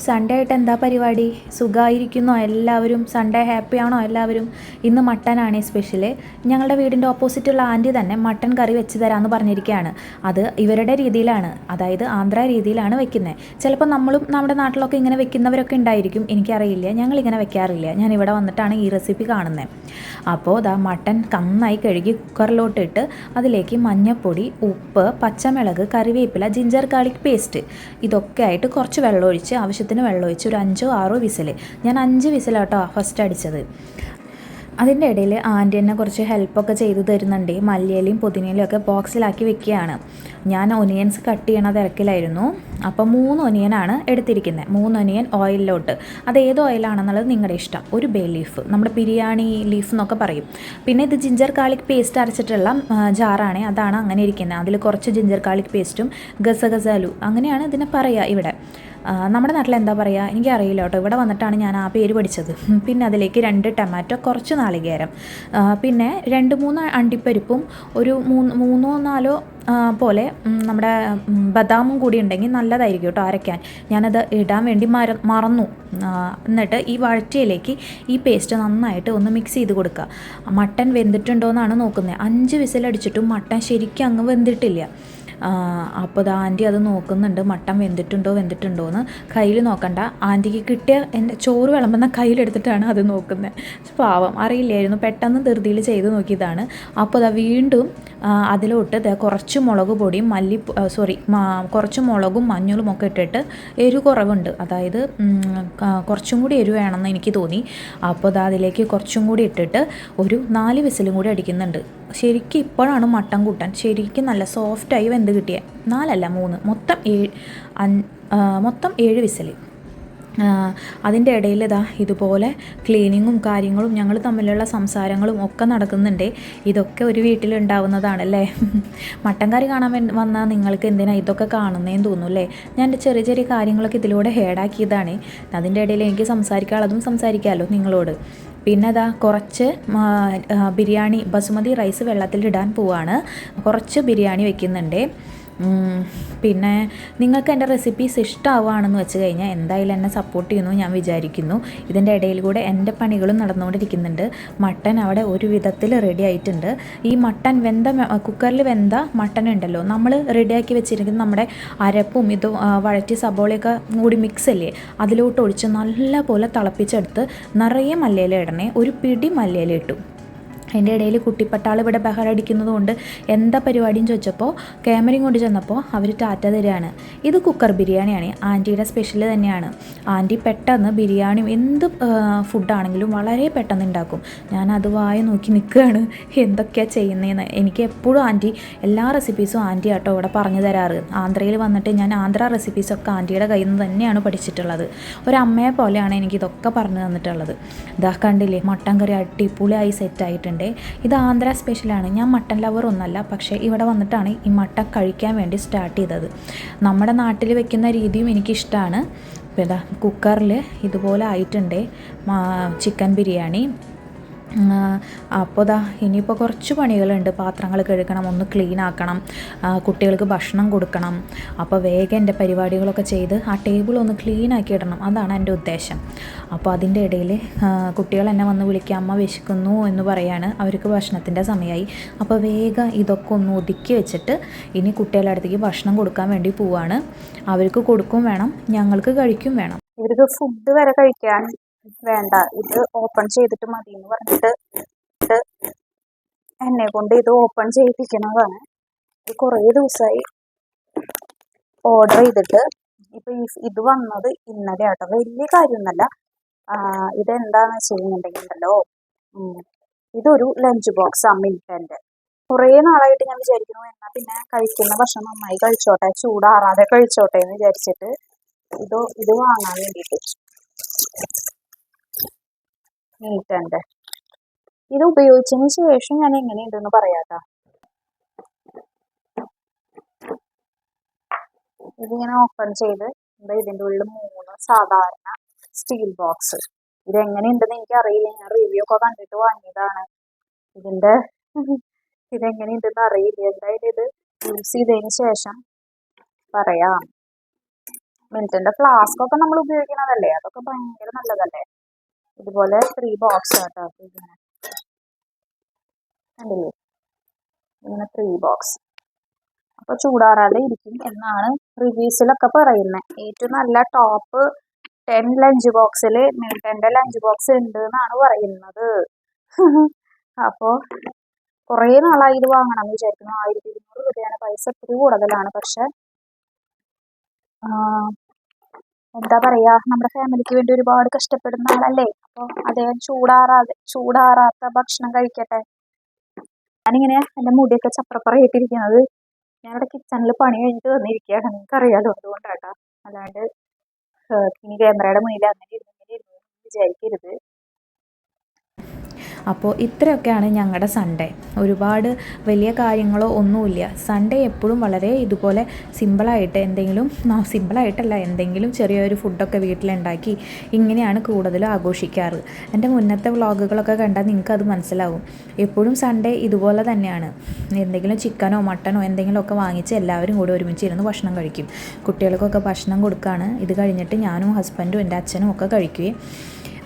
Sunday ആയിട്ട് എന്താ പരിപാടി? സുഖമായിരിക്കുന്നോ എല്ലാവരും സൺഡേ ഹാപ്പി ആണോ? എല്ലാവരും? ഇന്ന് മട്ടനാണ് സ്പെഷ്യൽ ഞങ്ങളുടെ വീടിന്റെ ഓപ്പോസിറ്റുള്ള ആന്റി തന്നെ മട്ടൻ കറി വെച്ച് തരാമെന്ന് പറഞ്ഞിരിക്കുകയാണ് അത് ഇവരുടെ രീതിയിലാണ്. അതായത് ആന്ധ്ര രീതിയിലാണ് വെക്കുന്നത് ചിലപ്പോൾ നമ്മളും നമ്മുടെ നാട്ടിലൊക്കെ ഇങ്ങനെ വെക്കുന്നവരൊക്കെ ഉണ്ടായിരിക്കും. എനിക്കറിയില്ല. ഞങ്ങളിങ്ങനെ വെക്കാറില്ല. ഞാൻ ഇവിടെ വന്നിട്ടാണ് ഈ റെസിപ്പി കാണുന്നത് അപ്പോൾ ദാ മട്ടൻ നന്നായി കഴുകി കുക്കറിലോട്ടിട്ട് അതിലേക്ക് മഞ്ഞൾപ്പൊടി ഉപ്പ് പച്ചമുളക് കറിവേപ്പില ജിഞ്ചർ ഗാർലിക് പേസ്റ്റ് ഇതൊക്കെ ആയിട്ട് കുറച്ച് വെള്ളം ഒഴിച്ച് ആവശ്യത്തിന് വെള്ളം ഒഴിച്ച് ഒരു അഞ്ചോ ആറോ വിസിൽ. ഞാൻ അഞ്ച് വിസിലാട്ടോ ഫസ്റ്റ് അടിച്ചത്. അതിന്റെ ഇടയിൽ ആന്റി എന്നെ കുറച്ച് ഹെൽപ്പൊക്കെ ചെയ്തു തരുന്നുണ്ട്. മല്ലിയിലയും പുതിനയിലും ഒക്കെ ബോക്സിലാക്കി വെക്കുകയാണ്. ഞാൻ ഒനിയൻസ് കട്ട് ചെയ്യണ തിരക്കിലായിരുന്നു. അപ്പോൾ മൂന്ന് ഒനിയനാണ് എടുത്തിരിക്കുന്നത്. മൂന്ന് ഒനിയൻ ഓയിലിലോട്ട്. അത് ഏത് ഓയിലാണെന്നുള്ളത് നിങ്ങളുടെ ഇഷ്ടം. ഒരു ബേ ലീഫ്. നമ്മുടെ ബിരിയാണി ലീഫ് എന്നൊക്കെ പറയും. പിന്നെ ഇത് ജിഞ്ചർ കാളിക് പേസ്റ്റ് അരച്ചിട്ടുള്ള ജാറാണ്. അതാണ് അങ്ങനെ ഇരിക്കുന്നത്. അതിൽ കുറച്ച് ജിഞ്ചർ കാളിക് പേസ്റ്റും ഗസഗസാലു അങ്ങനെയാണ് ഇതിനെ പറയുക ഇവിടെ. നമ്മുടെ നാട്ടിൽ എന്താ പറയുക എനിക്കറിയില്ല കേട്ടോ. ഇവിടെ വന്നിട്ടാണ് ഞാൻ ആ പേര് പഠിച്ചത്. പിന്നെ അതിലേക്ക് രണ്ട് ടൊമാറ്റോ കുറച്ച് നാളികേരം. പിന്നെ രണ്ട് മൂന്ന് അണ്ടിപ്പരിപ്പും ഒരു മൂന്ന് മൂന്നോ നാലോ പോലെ നമ്മുടെ ബദാമും കൂടി ഉണ്ടെങ്കിൽ നല്ലതായിരിക്കും കേട്ടോ അരയ്ക്കാൻ. ഞാനത് ഇടാൻ വേണ്ടി മര മറന്നു. എന്നിട്ട് ഈ വഴറ്റിയിലേക്ക് ഈ പേസ്റ്റ് നന്നായിട്ട് ഒന്ന് മിക്സ് ചെയ്ത് കൊടുക്കുക. മട്ടൻ വെന്തിട്ടുണ്ടോ എന്നാണ് നോക്കുന്നത്. അഞ്ച് വിസിലടിച്ചിട്ടും മട്ടൻ ശരിക്കും അങ്ങ് വെന്തിട്ടില്ല. അപ്പോൾ അത് ആന്റി അത് നോക്കുന്നുണ്ട്. മട്ടൻ വെന്തിട്ടുണ്ടോ വെന്തിട്ടുണ്ടോ എന്ന് കയ്യിൽ നോക്കണ്ട. ആന്റിക്ക് കിട്ടിയ എന്റെ ചോറ് വിളമ്പുന്ന കയ്യിലെടുത്തിട്ടാണ് അത് നോക്കുന്നത് പാവം അറിയില്ലായിരുന്നു. പെട്ടെന്ന് ധൃതിയിൽ ചെയ്ത് നോക്കിയതാണ്. അപ്പോൾ അതാ വീണ്ടും അതിലോട്ട് കുറച്ച് മുളക് പൊടിയും മല്ലി സോറി കുറച്ച് മുളകും മഞ്ഞളും ഒക്കെ ഇട്ടിട്ട് എരിവ് കുറവുണ്ട്. അതായത് കുറച്ചും കൂടി എരിവ് വേണമെന്ന് എനിക്ക് തോന്നി. അപ്പോൾ അതിലേക്ക് കുറച്ചും കൂടി ഇട്ടിട്ട് ഒരു നാല് വിസിലും കൂടി അടിക്കുന്നുണ്ട്. ശരിക്കും ഇപ്പോഴാണ് മട്ടൻ കൂട്ടാൻ. ശരിക്കും നല്ല സോഫ്റ്റായി വെന്ത് കിട്ടിയ. നാലല്ല മൂന്ന്. മൊത്തം ഏഴ് മൊത്തം ഏഴ് വിസിൽ. അതിന്റെ ഇടയിൽ ഇതാ ഇതുപോലെ ക്ലീനിങ്ങും കാര്യങ്ങളും ഞങ്ങൾ തമ്മിലുള്ള സംസാരങ്ങളും ഒക്കെ നടക്കുന്നുണ്ട്. ഇതൊക്കെ ഒരു വീട്ടിലുണ്ടാവുന്നതാണല്ലേ മട്ടൻ കറി കാണാൻ വന്നാൽ നിങ്ങൾക്ക് എന്തിനാ ഇതൊക്കെ കാണുന്നതെന്ന് തോന്നുന്നു അല്ലേ? ഞാൻ എന്റെ ചെറിയ ചെറിയ കാര്യങ്ങളൊക്കെ ഇതിലൂടെ ഹേഡാക്കിയതാണ് അതിന്റെ ഇടയിൽ എനിക്ക് സംസാരിക്കാനുള്ളതും സംസാരിക്കാമല്ലോ നിങ്ങളോട്. പിന്നെ അതാ കുറച്ച് ബിരിയാണി ബസുമതി റൈസ് വെള്ളത്തിലിടാൻ പോവാണ്. കുറച്ച് ബിരിയാണി വെക്കുന്നുണ്ട്. പിന്നെ നിങ്ങൾക്ക് എന്റെ റെസിപ്പീസ് ഇഷ്ടമാവുകയാണെന്ന് വെച്ച് കഴിഞ്ഞാൽ എന്തായാലും എന്നെ സപ്പോർട്ട് ചെയ്യുന്നു ഞാൻ വിചാരിക്കുന്നു. ഇതിന്റെ ഇടയിൽ കൂടെ എന്റെ പണികളും നടന്നുകൊണ്ടിരിക്കുന്നുണ്ട്. മട്ടൻ അവിടെ ഒരു വിധത്തിൽ റെഡി ആയിട്ടുണ്ട്. ഈ മട്ടൻ വെന്ത കുക്കറിൽ വെന്ത മട്ടൻ ഉണ്ടല്ലോ നമ്മൾ റെഡിയാക്കി വെച്ചിരിക്കുന്ന നമ്മുടെ അരപ്പും ഇതും വഴറ്റി സബോളയൊക്കെ കൂടി മിക്സ് അല്ലേ അതിലോട്ട് ഒഴിച്ച് നല്ല പോലെ തിളപ്പിച്ചെടുത്ത് നിറയെ മല്ലയില ഇടണേ. ഒരു പിടി മല്ലയില ഇട്ടു. അതിന്റെ ഇടയിൽ കുട്ടിപ്പട്ടാൾ ഇവിടെ ബഹളടിക്കുന്നത് കൊണ്ട് എന്താ പരിപാടിയും ചോദിച്ചപ്പോൾ ക്യാമറയും കൊണ്ട് ചെന്നപ്പോൾ അവർ ടാറ്റ തരികയാണ്. ഇത് കുക്കർ ബിരിയാണിയാണ്. ആന്റിയുടെ സ്പെഷ്യൽ തന്നെയാണ്. ആന്റി പെട്ടെന്ന് ബിരിയാണിയും എന്ത് ഫുഡാണെങ്കിലും വളരെ പെട്ടെന്ന് ഉണ്ടാക്കും. ഞാൻ അത് വായി നോക്കി നിൽക്കുകയാണ്. എന്തൊക്കെയാണ് ചെയ്യുന്നതെന്ന് എനിക്ക് എപ്പോഴും ആന്റി എല്ലാ റെസിപ്പീസും ആന്റി ആട്ടോ ഇവിടെ പറഞ്ഞു തരാറ്. ആന്ധ്രയിൽ വന്നിട്ട് ഞാൻ ആന്ധ്ര റെസിപ്പീസൊക്കെ ആന്റിയുടെ കയ്യിൽ നിന്ന് തന്നെയാണ് പഠിച്ചിട്ടുള്ളത്. ഒരമ്മയെ പോലെയാണ് എനിക്കിതൊക്കെ പറഞ്ഞു തന്നിട്ടുള്ളത്. ഇതാ കണ്ടില്ലേ മട്ടൻ കറി അടിപൊളിയായി സെറ്റായിട്ടുണ്ട് ഇത് ആന്ധ്ര സ്പെഷ്യലാണ് ഞാൻ മട്ടൻ ലവർ ഒന്നല്ല. പക്ഷേ ഇവിടെ വന്നിട്ടാണ് ഈ മട്ടൻ കഴിക്കാൻ വേണ്ടി സ്റ്റാർട്ട് ചെയ്തത്. നമ്മുടെ നാട്ടിൽ വെക്കുന്ന രീതിയും എനിക്കിഷ്ടമാണ് കുക്കറിൽ ഇതുപോലെ ആയിട്ടുണ്ട്. ചിക്കൻ ബിരിയാണി. അപ്പോൾ ദാ ഇനിയിപ്പോൾ കുറച്ച് പണികളുണ്ട്. പാത്രങ്ങൾ കഴുകണം ഒന്ന് ക്ലീൻ ആക്കണം കുട്ടികൾക്ക് ഭക്ഷണം കൊടുക്കണം. അപ്പോൾ വേഗം എന്റെ പരിപാടികളൊക്കെ ചെയ്ത് ആ ടേബിൾ ഒന്ന് ക്ലീൻ ആക്കി ഇടണം. അതാണ് എന്റെ ഉദ്ദേശം. അപ്പോൾ അതിന്റെ ഇടയിൽ കുട്ടികൾ എന്നെ വന്ന് വിളിക്കുക. അമ്മ വിശക്കുന്നു എന്ന് പറയാണ്. അവർക്ക് ഭക്ഷണത്തിന്റെ സമയമായി അപ്പോൾ വേഗം ഇതൊക്കെ ഒന്ന് ഒതുക്കി വെച്ചിട്ട് ഇനി കുട്ടികളുടെ അടുത്തേക്ക് ഭക്ഷണം കൊടുക്കാൻ വേണ്ടി പോവാണ്. അവർക്ക് കൊടുക്കും വേണം ഞങ്ങൾക്ക് കഴിക്കും വേണം. ഇവർക്ക് ഫുഡ് വരെ കഴിക്കാൻ വേണ്ട. ഇത് ഓപ്പൺ ചെയ്തിട്ട് മതി എന്ന് പറഞ്ഞിട്ട് എന്നെ കൊണ്ട് ഇത് ഓപ്പൺ ചെയ്യിപ്പിക്കുന്നതാണ്. ഇത് കുറേ ദിവസമായി ഓർഡർ ചെയ്തിട്ട് ഇപ്പം ഈ ഇത് വന്നത് ഇന്നലെ ആട്ടോ. വലിയ കാര്യമൊന്നുമല്ല. ഇതെന്താണെന്ന് വെച്ച് കഴിഞ്ഞിട്ടുണ്ടെങ്കിൽ ഉണ്ടല്ലോ ഇതൊരു ലഞ്ച് ബോക്സ് ആ മിൽട്ടന്റെ കുറേ നാളായിട്ട് ഞാൻ വിചാരിക്കുന്നു എന്നാൽ പിന്നെ കഴിക്കുന്ന ഭക്ഷണം നന്നായി കഴിച്ചോട്ടെ ചൂടാറാതെ കഴിച്ചോട്ടെ എന്ന് വിചാരിച്ചിട്ട് ഇത് ഇത് വാങ്ങാൻ വേണ്ടിയിട്ട്. നീറ്റന്റെ ഇത് ഉപയോഗിച്ചതിന് ശേഷം ഞാൻ എങ്ങനെയുണ്ടെന്ന് പറയാട്ടോ. ഇതിങ്ങനെ ഓപ്പൺ ചെയ്ത് എന്താ ഇതിന്റെ ഉള്ളിൽ മൂന്ന് സാധാരണ സ്റ്റീൽ ബോക്സ് ഇത് എങ്ങനെയുണ്ടെന്ന് എനിക്ക് അറിയില്ല ഞാൻ റിവ്യൂ ഒക്കെ കണ്ടിട്ട് വാങ്ങിയതാണ്. ഇതിന്റെ ഇതെങ്ങനെയുണ്ടെന്ന് അറിയില്ല. എന്തായാലും ഇത് യൂസ് ചെയ്തതിന് ശേഷം പറയാം. മിൽട്ടന്റെ ഫ്ലാസ്ക് ഒക്കെ നമ്മൾ ഉപയോഗിക്കുന്നതല്ലേ അതൊക്കെ ഭയങ്കര നല്ലതല്ലേ? ഇതുപോലെ ത്രീ ബോക്സ് ആട്ടോ. ഇങ്ങനെ കണ്ടില്ലേ? ഇങ്ങനെ ത്രീ ബോക്സ് അപ്പൊ ചൂടാറാതെ ഇരിക്കും എന്നാണ് റിവ്യൂസിലൊക്കെ പറയുന്നത്. ഏറ്റവും നല്ല ടോപ്പ് ടെൻ ലഞ്ച് ബോക്സിൽ മിൽട്ടന്റെ ലഞ്ച് ബോക്സ് ഉണ്ട് എന്നാണ് പറയുന്നത്. അപ്പോൾ കുറേ നാളായി ഇത് വാങ്ങണം എന്ന് വിചാരിക്കുന്നു. ആയിരത്തി ഇരുന്നൂറ് രൂപയാണ് പൈസ ഒത്തിരി കൂടുതലാണ്. പക്ഷെ എന്താ പറയാ? നമ്മുടെ ഫാമിലിക്ക് വേണ്ടി ഒരുപാട് കഷ്ടപ്പെടുന്ന ആളല്ലേ? അപ്പോൾ അദ്ദേഹം ചൂടാറാതെ ചൂടാറാത്ത ഭക്ഷണം കഴിക്കട്ടെ. ഞാനിങ്ങനെ എന്റെ മുടിയൊക്കെ ചപ്രപ്പറയിട്ടിരിക്കുന്നത് ഞാനിവിടെ കിച്ചണിൽ പണി കഴിഞ്ഞിട്ട് വന്നിരിക്കുകയാണ്. നിങ്ങൾക്ക് അറിയാലോ അതുകൊണ്ടാട്ടാ. അല്ലാണ്ട് ഇനി ക്യാമറയുടെ മുന്നിൽ അങ്ങനെ ഇരുന്ന് ഇങ്ങനെ ഇരുന്നു വിചാരിക്കരുത്. അപ്പോൾ ഇത്രയൊക്കെയാണ് ഞങ്ങളുടെ സൺഡേ ഒരുപാട് വലിയ കാര്യങ്ങളോ ഒന്നുമില്ല. സൺഡേ എപ്പോഴും വളരെ ഇതുപോലെ സിമ്പിളായിട്ട് എന്തെങ്കിലും സിമ്പിളായിട്ടല്ല എന്തെങ്കിലും ചെറിയൊരു ഫുഡൊക്കെ വീട്ടിലുണ്ടാക്കി ഇങ്ങനെയാണ് കൂടുതലും ആഘോഷിക്കാറ്. എന്റെ മുന്നത്തെ വ്ളോഗുകളൊക്കെ കണ്ടാൽ നിങ്ങൾക്ക് അത് മനസ്സിലാവും. എപ്പോഴും സൺഡേ ഇതുപോലെ തന്നെയാണ്. എന്തെങ്കിലും ചിക്കനോ മട്ടനോ എന്തെങ്കിലുമൊക്കെ വാങ്ങിച്ച് എല്ലാവരും കൂടി ഒരുമിച്ച് ഇരുന്ന് ഭക്ഷണം കഴിക്കും. കുട്ടികൾക്കൊക്കെ ഭക്ഷണം കൊടുക്കുകയാണ് ഇത് കഴിഞ്ഞിട്ട് ഞാനും ഹസ്ബൻഡും എന്റെ അച്ഛനും ഒക്കെ കഴിക്കുകയും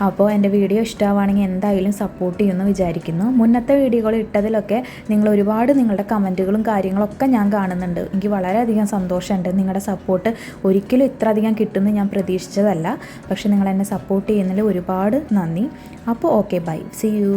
അപ്പോൾ എന്റെ വീഡിയോ ഇഷ്ടമാവുകയാണെങ്കിൽ എന്തായാലും സപ്പോർട്ട് ചെയ്യുമെന്ന് വിചാരിക്കുന്നു. മുന്നത്തെ വീഡിയോകൾ ഇട്ടതിലൊക്കെ നിങ്ങൾ ഒരുപാട് നിങ്ങളുടെ കമന്റുകളും കാര്യങ്ങളൊക്കെ ഞാൻ കാണുന്നുണ്ട്. എനിക്ക് വളരെയധികം സന്തോഷമുണ്ട്. നിങ്ങളുടെ സപ്പോർട്ട് ഒരിക്കലും ഇത്ര അധികം കിട്ടുമെന്ന് ഞാൻ പ്രതീക്ഷിച്ചതല്ല. പക്ഷേ നിങ്ങൾ എന്നെ സപ്പോർട്ട് ചെയ്യുന്നതിൽ ഒരുപാട് നന്ദി. അപ്പോൾ ഓക്കെ ബൈ സി യു